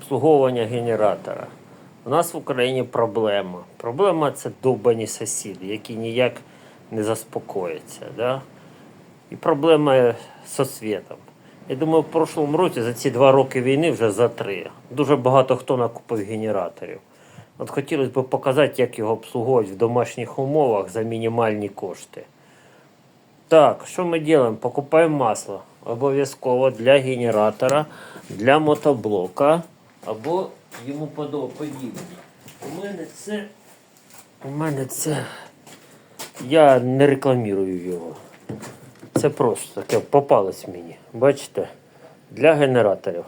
обслуговування генератора. У нас в Україні проблема. Проблема це довбані сусіди, які ніяк не заспокояться. Да? І проблема зі світом. Я думаю, в прошлому році за ці два роки війни, вже за три, дуже багато хто накупив генераторів. От хотілося б показати, як його обслуговують в домашніх умовах за мінімальні кошти. Так, що ми робимо? Покупаємо масло. Обов'язково для генератора, для мотоблока або йому подібне. У мене це. У мене це. Я не рекламірую його. Це просто таке попалось мені. Бачите? Для генераторів.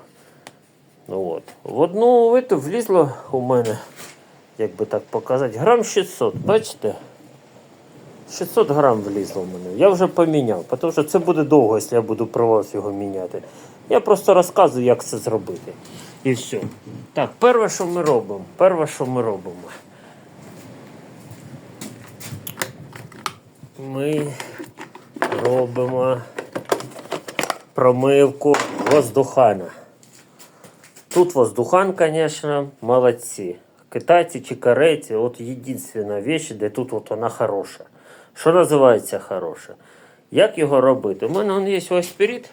Ну от. В одну виту влізло у мене, як би так показати, грам 600. Бачите? 600 грам влізло в мене. Я вже поміняв, тому що це буде довго, якщо я буду при вас його міняти. Я просто розказую, як це зробити. І все. Так, перше, що ми робимо. Перше, що ми робимо. Ми робимо промивку воздухана. Тут воздухан, конечно, молодці. Китайці чи корейці, от єдина вещь, де тут от вона хороша. Що називається хороша? Як його робити? У мене є ось спирит.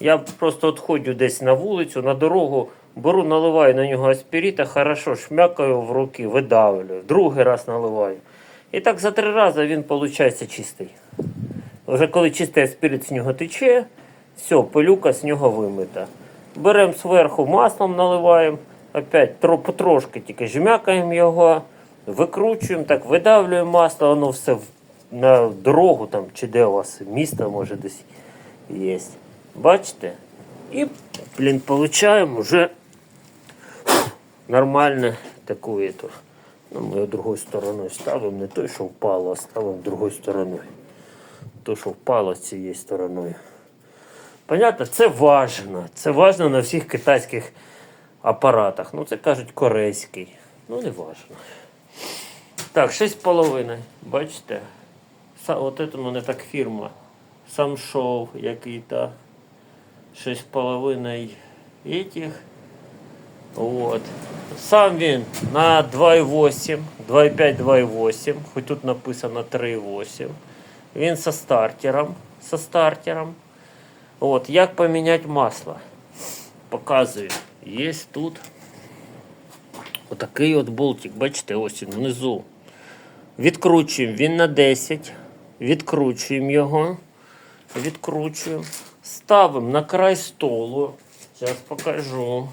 Я просто от ходжу десь на вулицю, на дорогу, беру, наливаю на нього аспіріта, хорошо шмякаю в руки, видавлюю, другий раз наливаю. І так за три рази він виходить чистий. Вже коли чистий аспірит з нього тече, все, пилюка з нього вимита. Беремо зверху маслом наливаємо, опять тро, потрошки тільки жмякаємо його, викручуємо, так видавлюємо масло, воно все на дорогу там, чи де у вас місто може десь є. Бачите? І, блін, получаємо вже нормально таку ету. Ну, ми його другою стороною ставимо, не той, що впало, а ставимо другою стороною. То, що впало цією стороною. Понятно, це важно. Це важно на всіх китайських апаратах. Ну, це кажуть корейський. Ну, не важно. Так, 6,5. Бачите? От це у мене так фірма. Сам шов який-то. 6,5 этих. Вот. Сам він на 2,8, 2,5, 2,8, хоч тут написано 3,8. Він со стартером. Со стартером. От, як поміняти масло? Показую. Є тут отакий от болтик, бачите, ось він внизу. Відкручуємо він на 10. Відкручуємо його. Відкручуємо. Ставимо на край столу. Зараз покажу.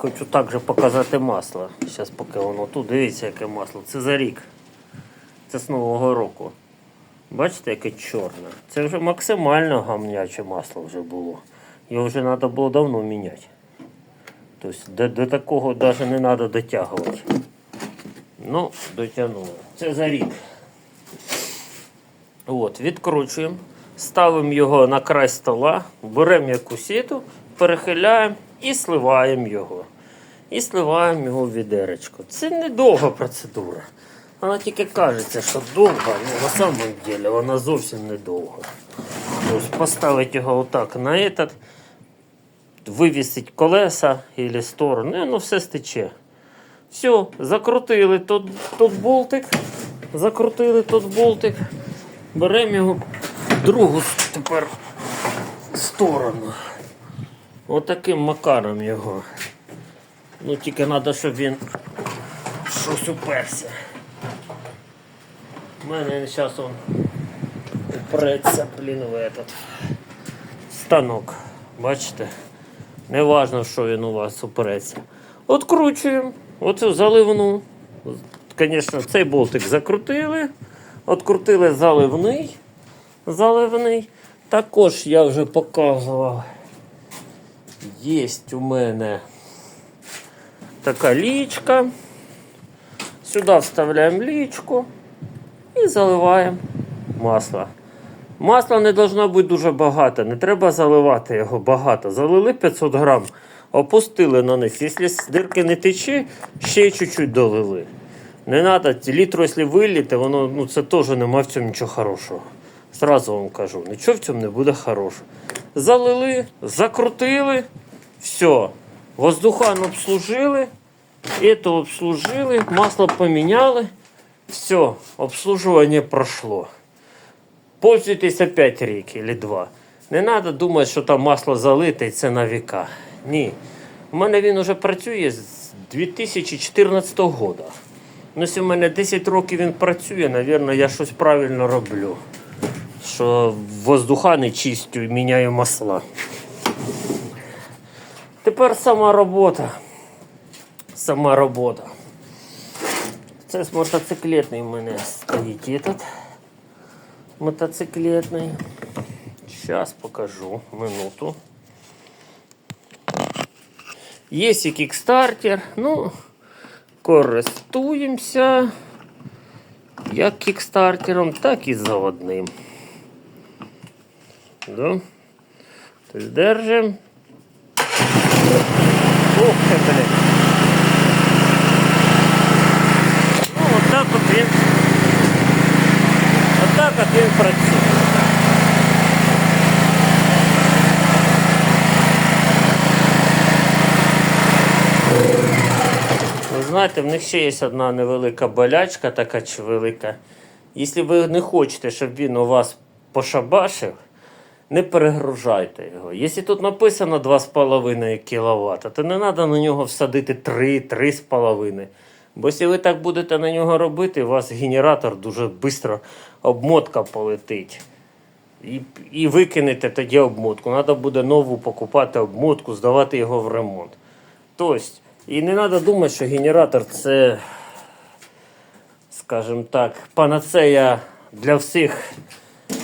Хочу також показати масло. Зараз поки воно тут. Дивіться, яке масло. Це за рік. Це з Нового року. Бачите, яке чорне. Це вже максимально гамняче масло вже було. Його вже треба було давно міняти. Тобто до, до такого навіть не треба дотягувати. Ну, дотягнули. Це за рік. От, відкручуємо, ставимо його на край стола, беремо якусь сіту, перехиляємо і сливаємо його. І сливаємо його в відеречко. Це не довга процедура. Вона тільки кажеться, що довга, але на самом деле вона зовсім не довга. Тобто поставити його отак на этот, вивісить колеса або сторону, і воно все стече. Все, закрутили тут, тут болтик, закрутили тут болтик. Беремо його в другу тепер сторону. Отаким макаром його. Ну тільки треба, щоб він щось уперся. У мене зараз він упреться, блін, в этот станок. Бачите? Не важно, що він у вас упереться. Откручуємо. Оцю заливну. Звісно, цей болтик закрутили. Открутили заливний. Заливний. Також я вже показував. Є у мене така лічка. Сюди вставляємо лічку і заливаємо масло. Масла не должно бути дуже багато, не треба заливати його багато. Залили 500 грам, опустили на них. Якщо з дирки не тече, ще чуть-чуть долили. Не треба, літру, якщо виліти, воно ну, це теж нема в цьому нічого хорошого. Зразу вам кажу, нічого в цьому не буде хорошого. Залили, закрутили Все. Воздухан обслужили, это обслужили, масло поменяли. Все, обслуживание прошло. Пользуйтесь опять рік или два. Не треба думати, що там масло залите і це на віка. Ні. У мене він вже працює з 2014 року. Ну, якщо мене 10 років він працює, напевно, я щось правильно роблю. Що воздухани чистю і міняю масла. Тепер сама робота. Сама робота. Це з мотоциклетний в мене стоїть этот мотоциклетний. Сейчас покажу. Минуту. Є і кікстартер. Ну, користуємося як кікстартером, так і заводним. Да? Тобто держим. Ух ти, блін. Ну, отак от він. Отак от він працює. Ви знаєте, в них ще є одна невелика болячка, така чи велика. Якщо ви не хочете, щоб він у вас пошабашив, не перегружайте його. Якщо тут написано 2,5 кВт, то не треба на нього всадити 3, 3,5. Бо якщо ви так будете на нього робити, у вас генератор дуже швидко обмотка полетить. І, і викинете тоді обмотку. Треба буде нову покупати обмотку, здавати його в ремонт. Тобто, і не треба думати, що генератор це, скажімо так, панацея для всіх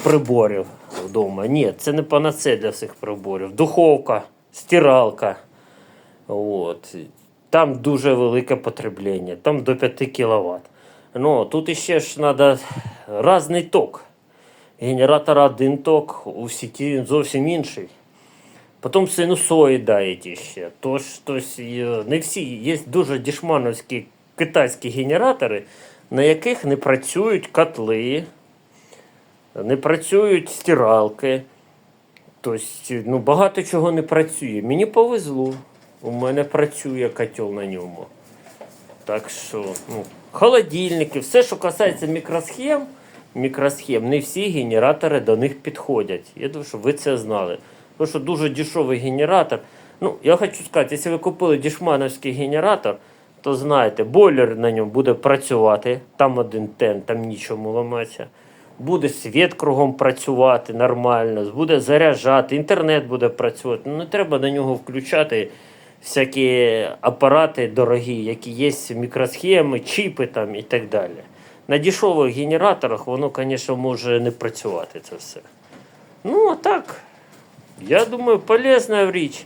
приборів вдома. Ні, це не панацея для всіх приборів. Духовка, стиралка. От. Там дуже велике потреблення, там до 5 кВт. Ну, тут іще ж треба різний ток. Генератор один ток, у сіті він зовсім інший. Потім синусоїда є ще. Тож, тож е, не всі є дуже дешмановські китайські генератори, на яких не працюють котли, не працюють стиралки. Тобто, ну, багато чого не працює. Мені повезло. У мене працює котел на ньому. Так що, ну, холодильники, все, що касається мікросхем, мікросхем, не всі генератори до них підходять. Я думаю, що ви це знали. Тому що дуже дешевий генератор. Ну, я хочу сказати, якщо ви купили дешмановський генератор, то знаєте, бойлер на ньому буде працювати, там один тен, там нічому ламатися. Буде світ кругом працювати нормально, буде заряджати, інтернет буде працювати. Ну, не треба на нього включати всякі апарати дорогі, які є мікросхеми, чіпи там і так далі. На дешевих генераторах воно, звісно, може не працювати це все. Ну, а так, я думаю, полезна річ.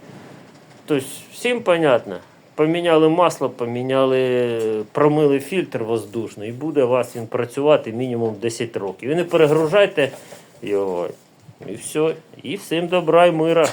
Тобто, всім понятно. Поміняли масло, поміняли, промили фільтр воздушний, і буде у вас він працювати мінімум 10 років. І не перегружайте його. І все. І всім добра і мира.